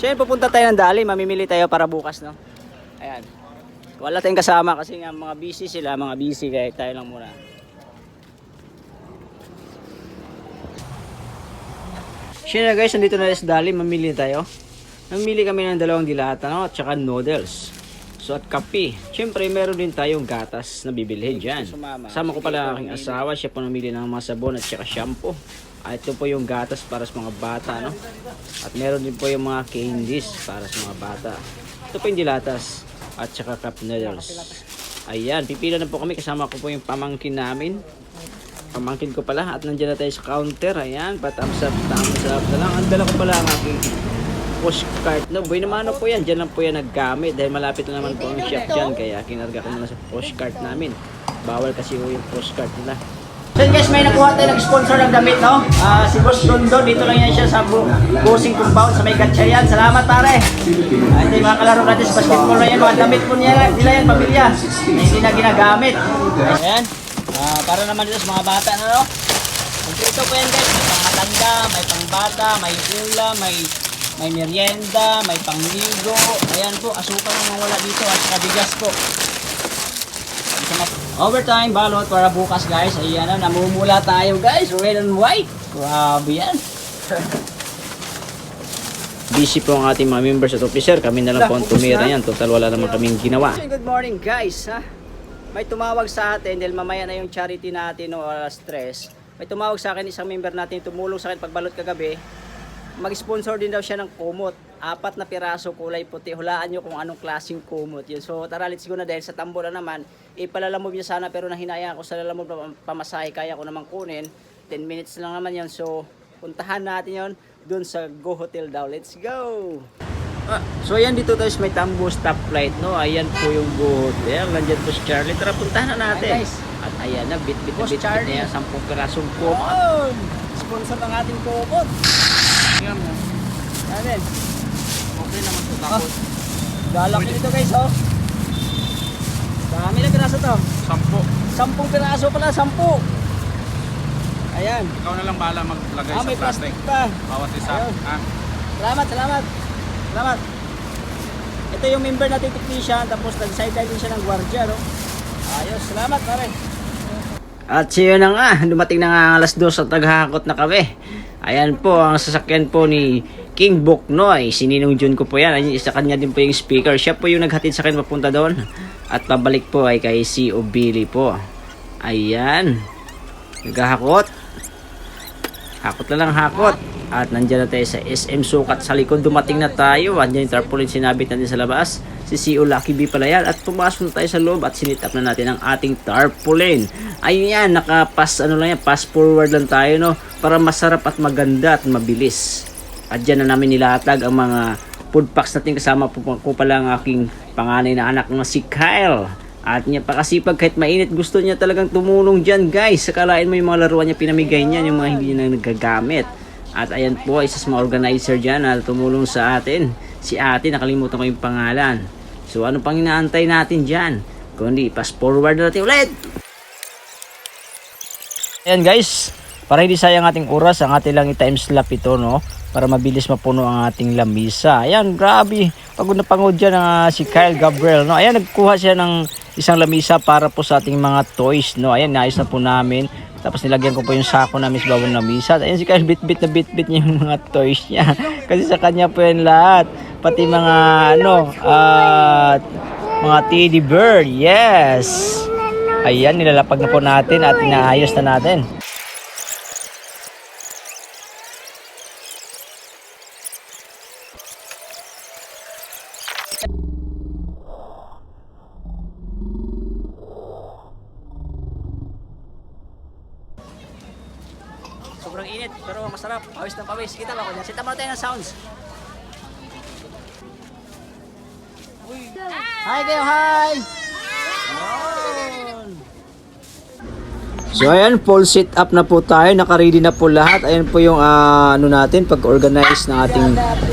So yun, pupunta tayo ng Dali. Mamimili tayo para bukas, no? Ayan. Wala tayong kasama kasi nga mga busy sila, mga busy kaya tayo lang muna. Siya na guys, nandito na sa Dali, mamili tayo. Mamili kami ng dalawang dilata, no? At saka noodles. So at kape. Siyempre, meron din tayong gatas na bibilhin dyan. Sama ko pala aking asawa, siya po namili ng mga sabon at saka shampoo. At ito po yung gatas para sa mga bata, no? At meron din po yung mga candies para sa mga bata. Ito po yung dilatas at saka cup noodles. Ayan, pipila na po kami. Kasama ko po yung pamangkin namin. Pamangkin ko pala at nandiyan na tayo sa counter. Ayan, patams up, thumbs up na lang. Ang dala ko pala ang aking postcard. No, boy naman po yan. Diyan lang po yan naggamit dahil malapit na naman po ang shop dyan. Kaya kinarga ko muna sa postcard namin. Bawal kasi yung postcard nila. So guys, may nakuha tayo nag-sponsor ng damit, no? Ah, si Boss Dondo, dito lang yan siya sa bu Busing Compound sa may Gatchayan. Salamat, pare. Ah, Ito yung mga kalaro natin sa basketball na yan. Mga damit po niya, nila yan, pamilya. Na hindi na ginagamit. Ayan. Ah, para naman dito sa mga bata na, no? Kompleto po yan, guys. May pang matanda, may pang bata, may ulam, may may merienda, may pangligo. Ayan po, asukal ang wala dito at saka bigas po. Overtime balot para bukas guys. Ayan na, namumula tayo guys. Red and white. Grabe yan. Busy po ang ating mga members at officer. Kami na lang po ang tumira yan. Total wala naman kaming ginawa. Good morning guys. Ha? May tumawag sa atin dahil mamaya na yung charity natin no stress. May tumawag sa akin isang member natin tumulong sa akin pagbalot kagabi. Mag-sponsor din daw siya ng kumot. Apat na piraso kulay puti. Hulaan nyo kung anong klaseng kumot yun. So tara let's go na dahil sa tambo na naman. Ipalalamove niya sana pero nahinaya ako sa lalamove na pamasahe. Kaya ko naman kunin. 10 minutes lang naman yun. So puntahan natin yon dun sa Go Hotel daw. Let's go! Ah, so ayan dito tayo may tambo stoplight no. Ayan po yung Go Hotel. Nandiyan po si Charlie. Tara puntahan na natin. At ayan na bit bit bit bit na yan. 10 pirasong kumot. Sponsor ng ating kumot. Tingnan mo. Natin. Okay naman ito. Tapos, Galak nito guys oh. Dami na piraso to. sampo. Sampung piraso pala, sampu. Ayan. Ikaw na lang bahala maglagay Ah, sa plastic. plastic pa. Bawat isa. Ayun. Ha? Salamat, salamat. Salamat. Ito yung member natin technician, tapos nag-sideline din siya ng gwardiya, no? Ayos, salamat pare. At siya na nga, dumating na nga ang alas dos at naghahakot na kami. Ayan po, ang sasakyan po ni King Boknoy. Sininong Jun ko po yan. Isa kanya din po yung speaker. Siya po yung naghatid sa akin papunta doon. At pabalik po ay kay C.O. Billy po. Ayan. Naghahakot. Hakot na lang hakot. At nandyan na tayo sa SM Sukat sa likod. Dumating na tayo. Andyan yung tarpaulin sinabit natin sa labas. Si CEO Lucky B pala yan. At pumasok na tayo sa loob at sinit up na natin ang ating tarpaulin. Ayun yan. Nakapass ano lang yan. Pass forward lang tayo no. Para masarap at maganda at mabilis. At dyan na namin nilatag ang mga food packs natin kasama po ko pala ang aking panganay na anak na si Kyle. At niya pakasipag kahit mainit gusto niya talagang tumulong dyan guys. Sakalain mo yung mga laruan niya pinamigay niya yung mga hindi niya nagagamit. At ayan po isa sa mga organizer dyan na tumulong sa atin. Si ate nakalimutan ko yung pangalan. So ano pang inaantay natin dyan? Kundi pass forward na natin ulit. Ayan guys, para hindi sayang ating oras, ang ating lang i-time slap ito, no? Para mabilis mapuno ang ating lamisa. Ayan, grabe. Pagod na pagod dyan ah, si Kyle Gabriel, no? Ayan, nagkuha siya ng isang lamisa para po sa ating mga toys, no? Ayan, naayos na po namin. Tapos nilagyan ko po yung sako namin sa bawang lamisa. Ayan, si Kyle bit-bit na bit-bit niya yung mga toys niya. Kasi sa kanya po yan lahat. Pati mga, ano, at mga teddy bear. Yes! Ayan, nilalapag na po natin at inaayos na natin. Sobrang init, pero masarap. Pawis ng pawis. Kita ba ko dyan? Sita mo tayo ng sounds. Hi kayo, hi! So ayan, full sit up na po tayo, naka-ready na po lahat. Ayan po yung ah, ano natin, pag-organize ng ating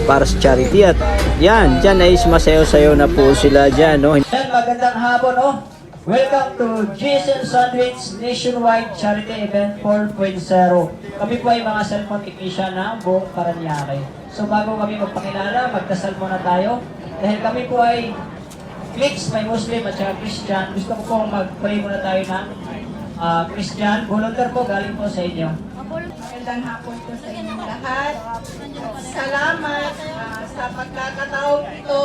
para sa charity. At yan, dyan ay sumasayaw-sayaw na po sila dyan. No? Magandang hapon. Oh. Welcome to Jason Sandwich Nationwide Charity Event 4.0. Kami po ay mga cellphone technician ng buong Paranaque. So bago kami magpakilala, magdasal muna tayo. Dahil kami po ay mix, may Muslim at saka Christian. Gusto ko pong mag-pray muna tayo ng ah, Christian. Volunteer po, galing po sa inyo. Magandang hapon po sa inyong lahat. Salamat ah, sa pagkakataong ito.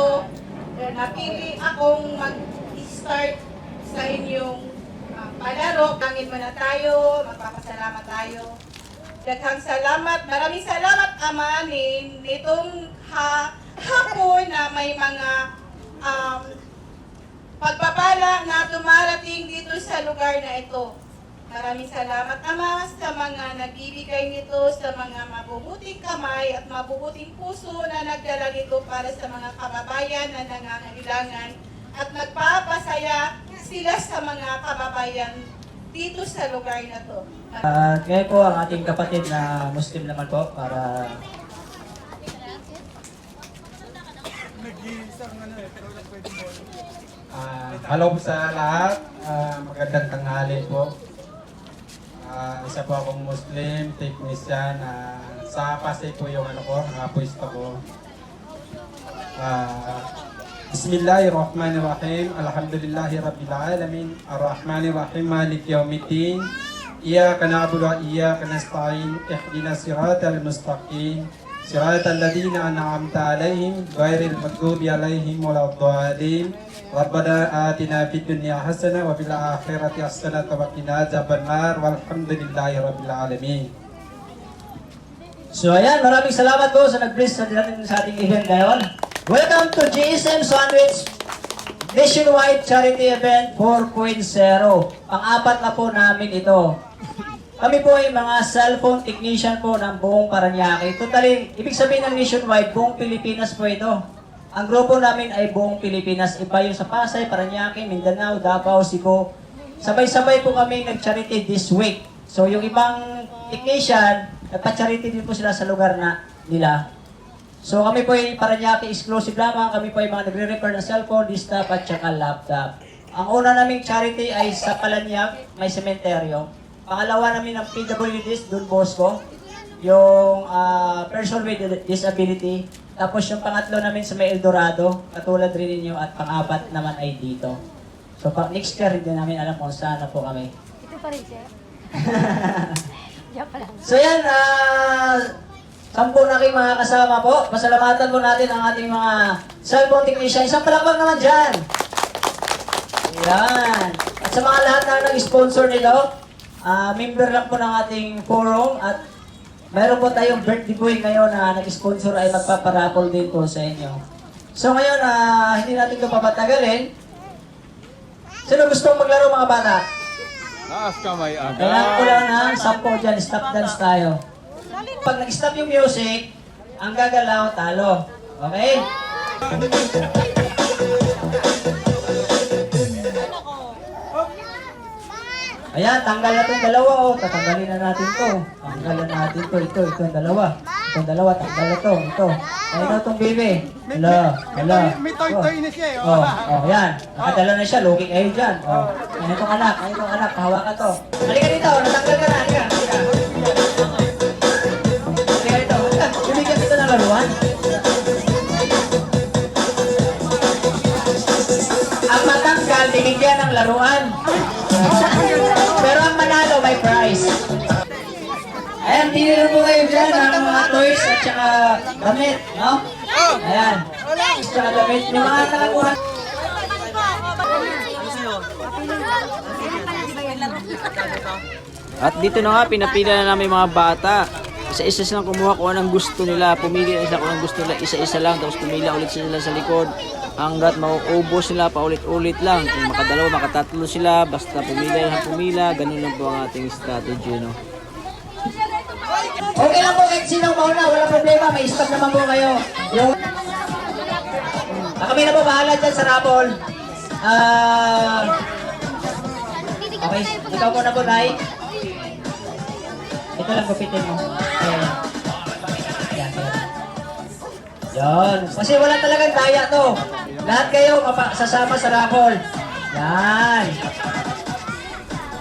Napili akong mag-start sa inyong ah, palaro. Tangin mo na tayo, magpapasalamat tayo. Daghang salamat, maraming salamat Ama ni nitong ha, hapon na may mga um, pagpapala na dumarating dito sa lugar na ito. Maraming salamat Ama sa mga nagbibigay nito, sa mga mabubuting kamay at mabubuting puso na nagdala nito para sa mga kababayan na nangangailangan at nagpapasaya sila sa mga kababayan dito sa lugar na to. At ngayon po ang ating kapatid na Muslim naman po para Ah, hello po sa lahat. Ah, magandang tanghali po. Ah, isa po akong Muslim, technician. Ah, sa Pasay po yung ano ko, ang apuisto ko. بسم الله الرحمن الرحيم الحمد لله رب العالمين الرحمن الرحيم مالك يوم الدين إياك نعبد وإياك نستعين اهدنا الصراط المستقيم صراط الذين أنعمت عليهم غير المغضوب عليهم ولا الضالين ربنا آتنا في الدنيا حسنة وفي الآخرة حسنة وقنا عذاب النار والحمد لله رب العالمين سويا مرامي سلامات بوس نقبل سجلات سعيدين دايوان Welcome to GSM Sandwich Nationwide Charity Event 4.0. Pang-apat na po namin ito. Kami po ay mga cellphone technician po ng buong Paranaque. Totally, ibig sabihin ng nationwide, buong Pilipinas po ito. Ang grupo namin ay buong Pilipinas. Iba yung sa Pasay, Paranaque, Mindanao, Davao, Cebu. Sabay-sabay po kami nag-charity this week. So yung ibang technician, nagpa-charity din po sila sa lugar na nila. So kami po ay Paranaque exclusive lamang. Kami po ay mga nagre-repair ng cellphone, desktop at saka laptop. Ang una naming charity ay sa Palanyag, may sementeryo. Pangalawa namin ang PWDs, Don Bosco. Yung ah, person with disability. Tapos yung pangatlo namin sa may Eldorado, katulad rin ninyo, at pang-apat naman ay dito. So pag next year, hindi namin alam kung saan na po kami. Ito pa rin. Joke lang. So yan, ah, sampu na kayong mga kasama po. Pasalamatan po natin ang ating mga cellphone technician. Isang palakpak naman dyan. Yan. At sa mga lahat na nag-sponsor nito, ah, member lang po ng ating forum at meron po tayong birthday boy ngayon na nag-sponsor ay magpaparapol din po sa inyo. So ngayon, ah, hindi natin ito papatagalin. Sino gusto maglaro mga bata? Taas kamay Kailangan ko lang ng sampo dyan, stop dance tayo. Pag nag-stop yung music, ang gagalaw, talo. Okay? Ayan, tanggal na itong dalawa, oh. Tatanggalin na natin to. Tanggalan natin to. Ito, ito ang dalawa. Itong dalawa, tanggal na to. Ito. Ayun na itong baby. Hala, hala. May toy-toy na siya, eh, Oh, oh, yan. Nakadala na siya. Looking kayo dyan. Oh. Ayun itong anak. Ayun itong anak. Hawakan to. Halika dito. Natanggal ka na. Halika Laruan. Ang matanggal, bibigyan ng laruan. Pero ang manalo, may prize. Ayan, tinira po kayo dyan ng mga toys at saka damit, no? Ayan. At saka damit. Yung mga nakakuha. At dito na nga, pinapila na namin mga bata. Isa-isa silang kumuha kung anong gusto nila. Pumili na sila kung anong gusto nila. Isa-isa lang. Tapos pumila ulit sila sa likod. Hanggat mauubos sila paulit-ulit lang. Kung makadalawa, makatatlo sila. Basta pumila lang pumila. Ganun lang po ang ating strategy, no? Okay lang po kahit sinong mauna. Wala problema. May stop naman po kayo. Yung... Ah, na po bahala dyan sa Rapol. Ah... okay. Ikaw muna po, Nay. Ito lang gupitin mo. Yan, yan. Yan. Kasi wala talagang daya to. Lahat kayo sasama sa raffle. Yan.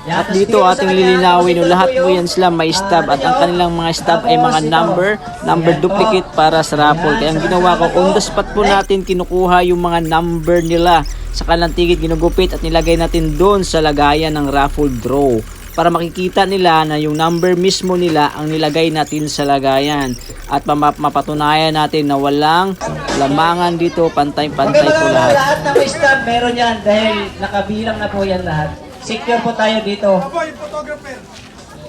At dito ating lilinawin no, lahat po yan sila may stab at ang kanilang mga stab ay mga number, number duplicate para sa raffle. Kaya ang ginawa ko, on the spot po natin kinukuha yung mga number nila sa kanilang ticket ginugupit at nilagay natin doon sa lagayan ng raffle draw para makikita nila na yung number mismo nila ang nilagay natin sa lagayan at mama- mapatunayan natin na walang lamangan dito pantay-pantay po lahat. lahat may stab meron yan dahil nakabilang na po yan lahat. Secure po tayo dito.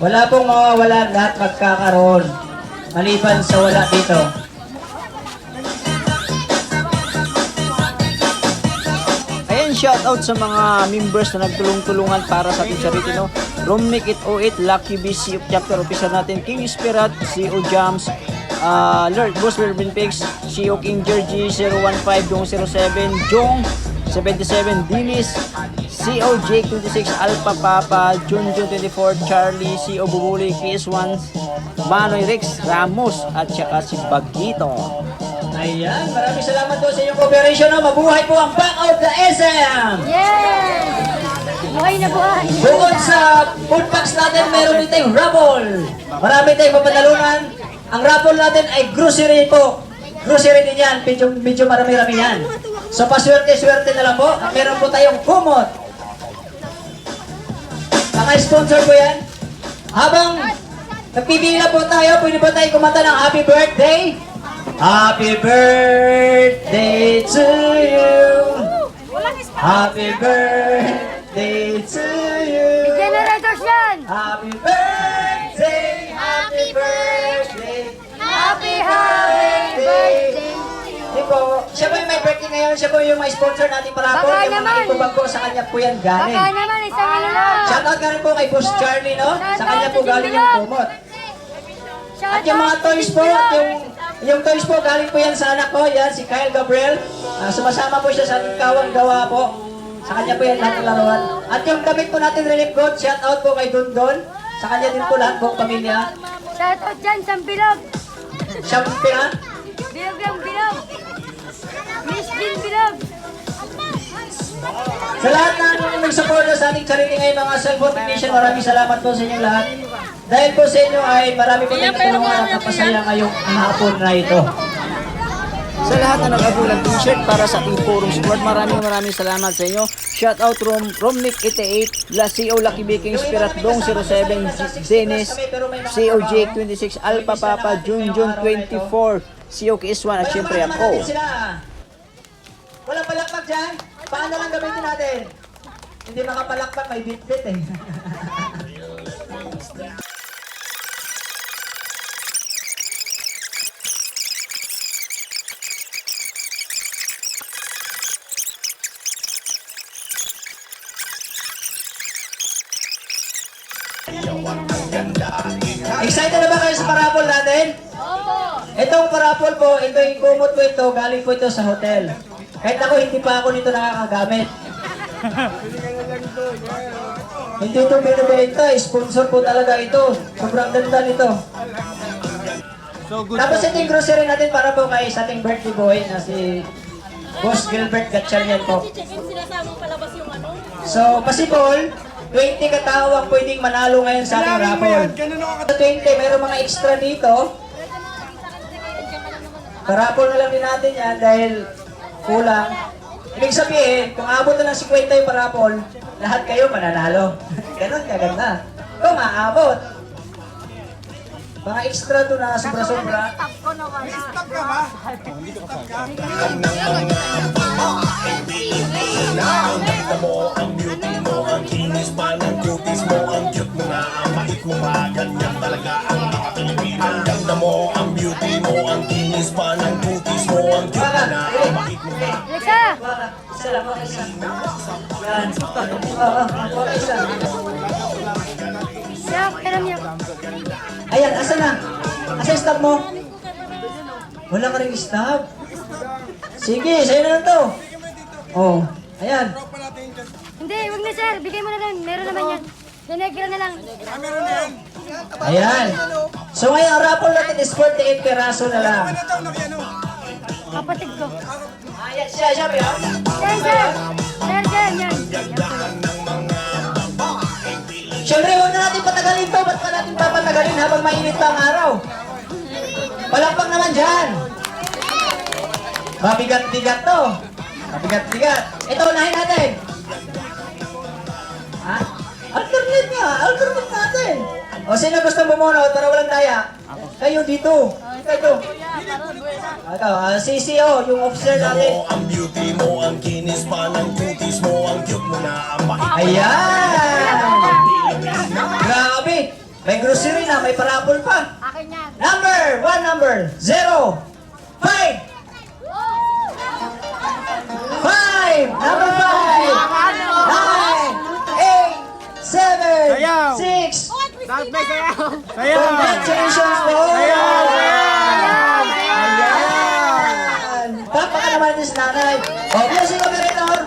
Wala pong mawawala lahat magkakaroon. Maliban sa wala dito. Ayan, shout out sa mga members na nagtulong-tulungan para sa ating charity, no? Romnick 808, Lucky B, CO Chapter Officer natin, King Spirit, CO Jams, uh, Lord, Boss Mervin Pigs, CO King Georgie 015, Dong 07, Jong 77, Dinis, CO J26, Alpha Papa, Junjun 24, Charlie, CO Bubuli, KS1, Manoy Rex, Ramos, at saka si Bagito. Ayan, maraming salamat po sa inyong cooperation. No? Mabuhay po ang back of the SM! Yay! Buhay na buhay. Bukod sa food packs natin, meron din tayong raffle. Marami tayong papanalunan. Ang raffle natin ay grocery po. Grocery din yan. Medyo, medyo marami-rami yan. So paswerte-swerte na lang po. Meron po tayong kumot. Naka-sponsor po yan. Habang nagpipila po tayo, pwede po tayo kumanta ng happy birthday. Happy birthday to you. Happy birthday to you. Generators yan! Happy birthday, happy birthday, Happy, happy birthday! Po, siya po yung may birthday ngayon, siya po yung may sponsor natin para po. Baka Yung mga naman. itubag ko sa kanya po yan galing. Baka naman, isang ano lang. Shoutout ka rin po kay Boss Charlie, no? Sa kanya po galing yung kumot. At yung mga toys po, yung, yung toys po, galing po yan sa anak ko, yan, si Kyle Gabriel. Ah, sumasama po siya sa ating kawang gawa po. Sa kanya po yan lahat ng laruan. At yung damit po natin relief coat, shout out po kay Dundon. Sa kanya din po lahat po pamilya. Shoutout dyan sa bilog. Siya po pina. Bilog lang bilog. Miss Jean bilog. Sa lahat ng nag-support sa ating charity ngayon mga self-motivation, maraming salamat po sa inyong lahat. Dahil po sa inyo ay marami po tayong tulungan at napasaya ngayong hapon na ito. Sa lahat na nag-abol ng t-shirt para sa ating forum squad, maraming maraming salamat sa inyo. Shout out from Romnick 88, La CO Lucky Baking Spirit Dong 07, Dennis, COJ 26, Alpha Papa, Junjun 24, CO KS1 at syempre ako. Walang palakpak dyan. Paano lang gamitin natin? Hindi makapalakpak, may bit-bit eh. Excited na ba kayo sa parapol natin? Itong parapol po, ito yung kumot po ito, galing po ito sa hotel. Kahit ako, hindi pa ako nito nakakagamit. hindi ito binibenta, sponsor po talaga ito. Sobrang ganda nito. So good Tapos ito yung grocery natin para po kay sa ating birthday boy na si Boss Gilbert Gatchalian po. So, pasipol, 20 katao ang pwedeng manalo ngayon sa ating raffle. Sa 20, mayroong mga extra dito. Parapol na lang din natin yan dahil kulang. Ibig sabihin, kung abot na ng 50 yung parapol, lahat kayo mananalo. Ganon kaganda. Kung aabot. Mga extra to na sobra-sobra. Kita mo ang beauty mo, Pero niya. Ayan, asa na? Asa yung stop mo? Wala ka rin stop. Sige, sa'yo na lang to. Oh, ayan. Hindi, wag na sir. Bigay mo na lang. Meron naman yan. Vinegar na lang. Ayan. So ngayon, ang raffle natin is 48 peraso na lang. Kapatid ko. Ayan, siya, siya, siya. Yan, sir. Sir, yan, yan. Siyempre, huwag na natin patagalin to. Ba't pa natin papatagalin habang mainit pa ang araw? Palakpak naman dyan. Mabigat-bigat to. Mabigat-bigat. Ito, unahin natin. Ha? Alternate nga. Alternate natin. O sino gusto bumunot para walang daya? Kayo dito. Kayo. Ito, ah, CCO, yung officer Tingnan natin. mo ang beauty mo, ang kinis pa ng kutis mo, ang cute mo na ang bait. Ayan! Grabe! May grocery na, may parapol pa. Akin yan. Number, one number, zero, five, five, number five, nine, eight, seven, Sayaw! six, Sayaw! congratulations po! Ayan! Papa naman din si nanay. O, blessing operator.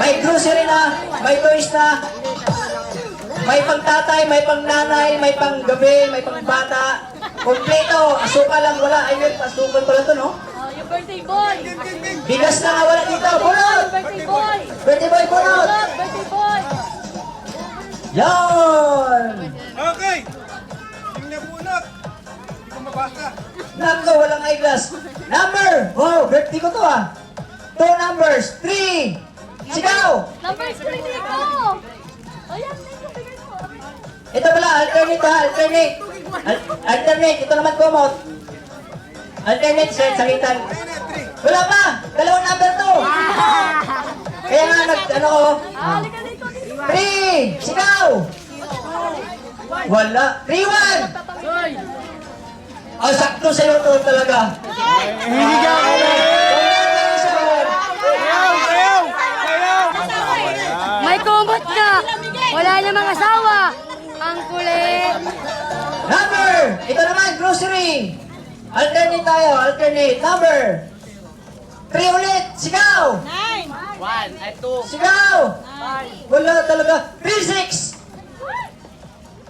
May grocery na, may toys na, may pangtatay, may pangnanay, may panggabi, may pangbata. Kompleto, asukal lang wala. Ay, wait, asukal pala to, no? Oh, yung birthday boy. Bigas na nga wala dito. Bunot! Birthday boy. Birthday boy, bunot! Birthday boy. Yon! Okay! Yung nabunot! Hindi ko mabasa. Nako, walang eyeglass. Number! Wow, birthday ko to ah. Two numbers. Three! Sigaw! Number three dito. Ayan, dito, bigay mo. Ito pala, alternate ha, alternate. Al- alternate, ito naman kumot. Alternate set, sakitan. Wala pa! Dalawang number to! Kaya nga nag, ano ko, Ah, halika dito, dito. three! Sigaw! Wala. Three, one! Oh, sakto sa'yo to talaga. Hihiga ka na! May kumot ka. Wala namang asawa. Ang kulit. Number! Ito naman, grocery! Alternate tayo, alternate. Number! Three ulit! Sigaw! Nine. Sigaw! Wala talaga. 3-6!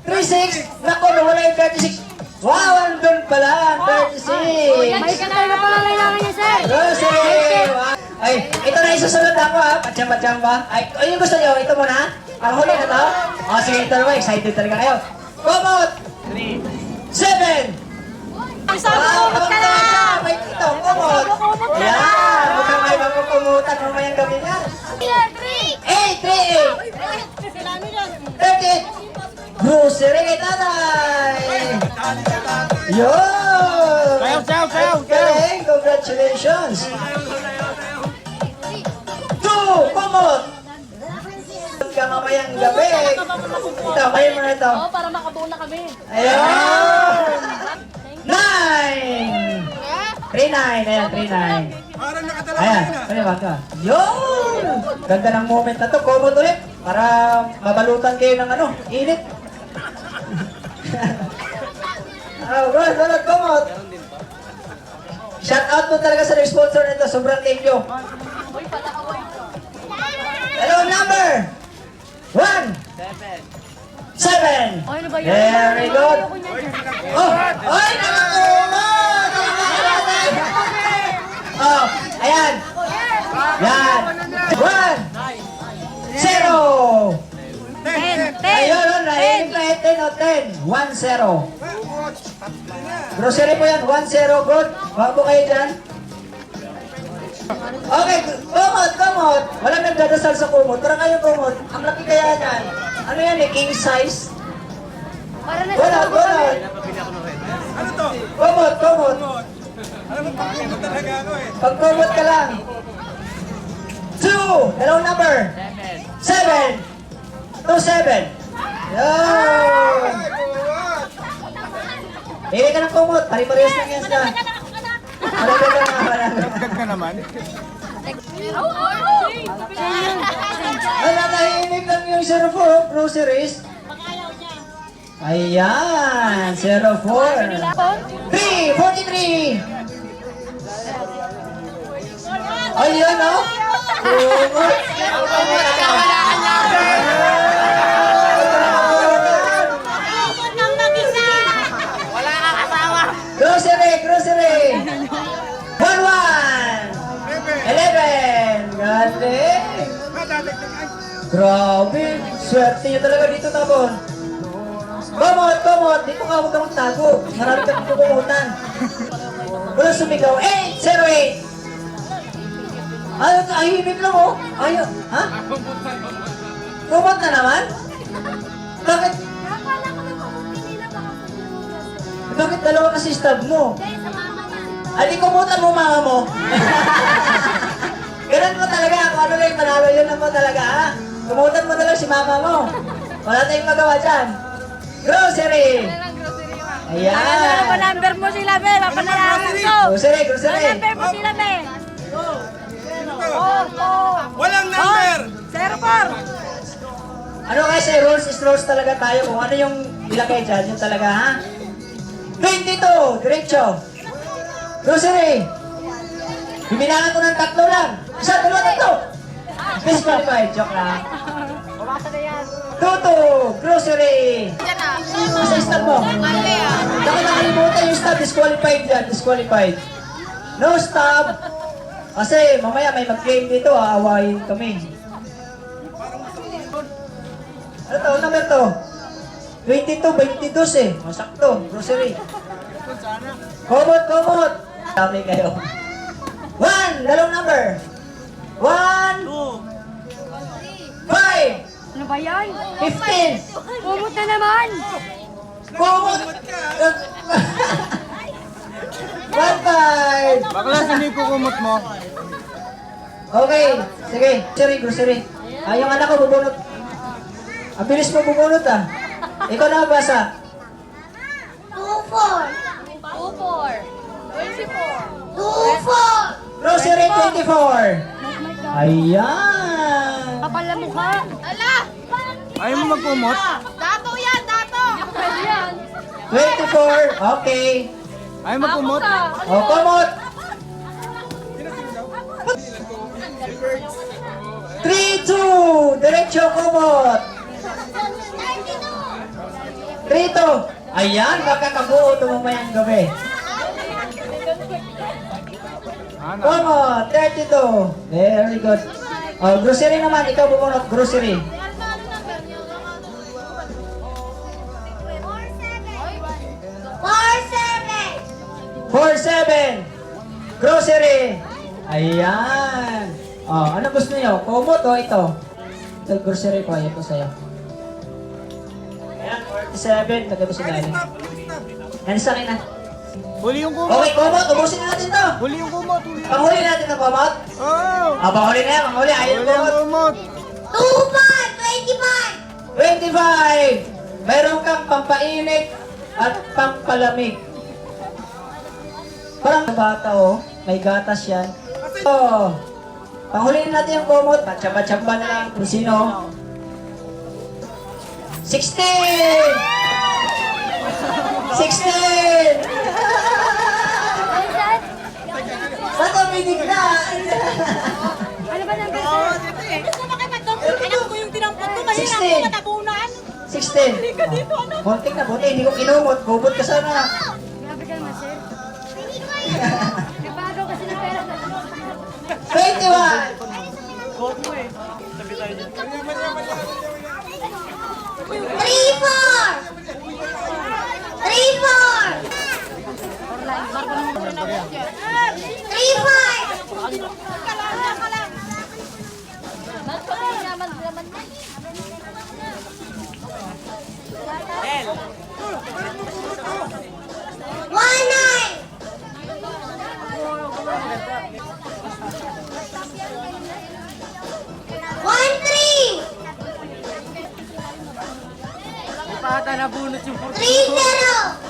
3-6! Nako, nawala yung 36. Wow, andun pala, 36! May kantay na pangangailangan niya, sir. Wow. Ay, ito na isusunod ako ha. Patsam-patsam ba? Ay, ay, yung gusto nyo, ito muna. Ang huli na to. O, sige, ito naman. Excited talaga kayo. 7! Sabi ko, Wow, kumot ka na. May ito, kumot! Yan! Mukhang may magkukumutan mamayang gabi na. Three. 8, 3, 8! 38! Grocery kay tatay! Yun! Sayaw, sayaw, sayaw, Ang galing! Congratulations! Two! Kumot! Ka mamayang gabi! Ito, kayo mo na ito. Oh, para makabuo na kami. Ayun! Nine! Three nine! Ayan, three nine. Parang nakadala Ayan, ano ba ka? Yun! Ganda ng moment na to. Kumot ulit para mabalutan kayo ng ano, init. oh, good, good, kumot. Shout out mo talaga sa sponsor nito. Sobrang thank you. Hello, number? One. Seven. Seven. Oh, ano ba yun? Very good. Oh, ay, nakakumot! Oh, ayan. Yan. One. Zero. Ten. Ten. Ayun, oh, nainig na eh, 10 o 10. One, zero. Grocery po yan, one, zero, good. Bago kayo dyan. Okay, kumot, kumot. Walang nagdadasal sa kumot. Tara kayo kumot. Ang laki kaya yan. Ano yan eh, king size? Para na Wala, wala. Ano to? Kumot, kumot. Alam mo, pakinggan talaga ako eh. Pag kumot ka lang. Two. Dalawang number. Seven. Two, seven. Yan. Pili ka ng kumot. Pari-parehas lang yan sila. Maragdag ka nga, maragdag. Dagdag ka naman. Ang nanahimik lang yung 04 groceries. Ayan, 04. 3, 43. Ayun, no? Kumot. Grocery, Ay, Grabe. Swerte nyo talaga dito, Tabon. Komot, komot, dito ka, huwag kang magtago. Marami kang kukumutan. Walang sumigaw, 808! Ay, tahimik lang oh. Ayaw, ha? Kumot na naman? Bakit? Bakit dalawa kasi stab mo? Ay, di kumutan mo mama mo. Ganun mo talaga. Kung ano lang yung panalo, yun lang mo talaga, ha? Kumutan mo na lang si mama mo. Wala tayong magawa dyan. Grocery! Ayan. Ano number mo sila, be? Papanalangin ko. Grocery, grocery. Number mo sila, be? Four, four. Walang number! Zero, four. Ano kasi, rules is rules talaga tayo. Kung ano yung ilagay dyan, yun talaga, ha? 22! Diretso! Grocery! Bibilangan ko ng tatlo lang. Isa, dalawa, tatlo! Disqualified. Joke lang. Tuto! Grocery! Asa yung stab mo? Bakit nakalimutan yung stab? Disqualified yan. Disqualified. No stab! Kasi mamaya may mag-claim dito, aawayin kami. Ano to? Number to? 22, 22 eh. Masakto. Grocery. Komot, komot. Dami kayo. One, dalawang number. One, five, Ano ba yan? fifteen. Kumot na naman. Komot. One, five. Bakla, sino yung kukumot mo? Okay, sige. Grocery, grocery. Ah, yung anak ko bubunot. Ang bilis mo bubunot ah. Ikaw na basa. Two, four. Two, four. Twenty-four. Two, four. Grocery 24. Ayan. Kapal na mukha. Ala! Ayaw mo magkumot? Dato yan, dato! Pwede yan. 24. Okay. Ayaw magkumot? O, komot. 3-2. Diretso komot. 3-2. Ayan, makakabuo ito mamayang gabi. Ano? Komot, 32. Very good. Oh, grocery naman, ikaw bumunot, grocery. Four, seven. 4-7. Grocery. Ayan. Oh, ano gusto niyo? Komot o ito? Ito, grocery ko. Ayan po sa'yo. Ayan, 47. Lagay ko sa galing. Yan sa akin na. Huli yung kumot! Okay, komot. Ubusin na natin to. Huli yung kumot! Huli Panghuli natin. Oh! Ah, panghuli na yan. Panghuli. Ayaw Huli yung kumot! Five. Twenty-five. 25. Mayroon kang pampainit at pampalamig. Parang bata oh. May gatas yan. Oh. Panghuliin natin yung komot. Patsamba-tsamba na lang kung sino. 16! 16! Ba't ang binigla? Ano ba number, sir? Alam ko yung tinampot ko. Mahirap 16. ko matabunan. 16. Konting na buti, hindi ko kinumot. Kubot ka sana. Grabe ka naman, sir. Nagbago kasi ng pera. 21! Three, four. Three, four. Three, One, three. Three, zero.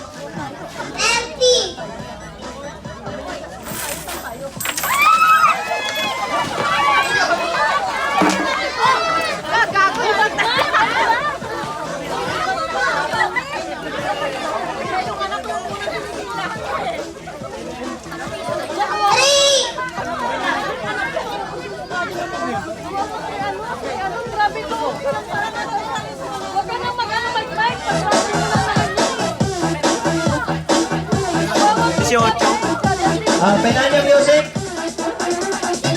Ah, Penanya Music.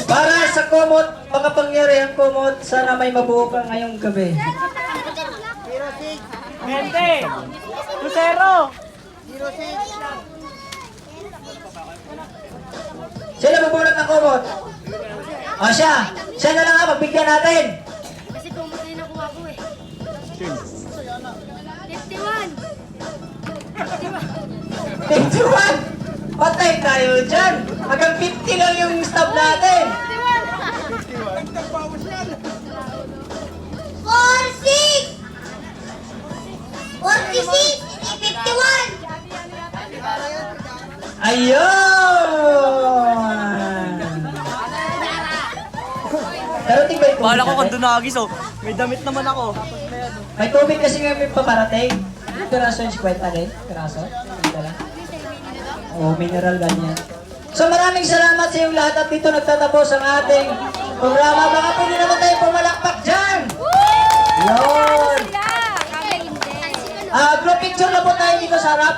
Para sa kumot, makapangyarihang kumot, sana may mabuo ka ngayong gabi. Gente! Lucero! Sino bubunot ng kumot? O siya, siya na lang nga, pagbigyan natin. Kasi kumot na yung nakuha ko eh. 51. 51! Patay tayo dyan! Hanggang 50 lang yung stop natin! Four, six! Forty-six! Fifty-one! Ayun! Pero tingnan ko. Bala ko kung dunagis oh. May damit naman ako. May tubig kasi may paparating. Yung piraso yung 50 rin. Piraso. Dito lang. Oo, mineral ganyan. So maraming salamat sa inyong lahat at dito nagtatapos ang ating programa. Baka pwede naman tayo pumalakpak dyan! Yun! Ah, group picture na po tayo dito sa harap.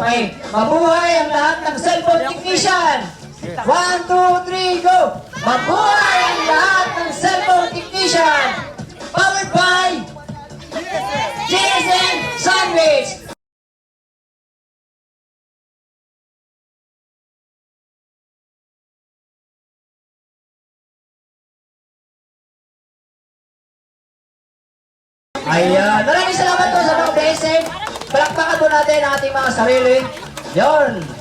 Okay. Mabuhay ang lahat ng cellphone technician! One, two, three, go! Mabuhay ang lahat ng cellphone technician! Powered by GSM Sandwich! Ayan. Maraming salamat po sa mga blessing. Palakpakan po natin ang ating mga sarili. Yon.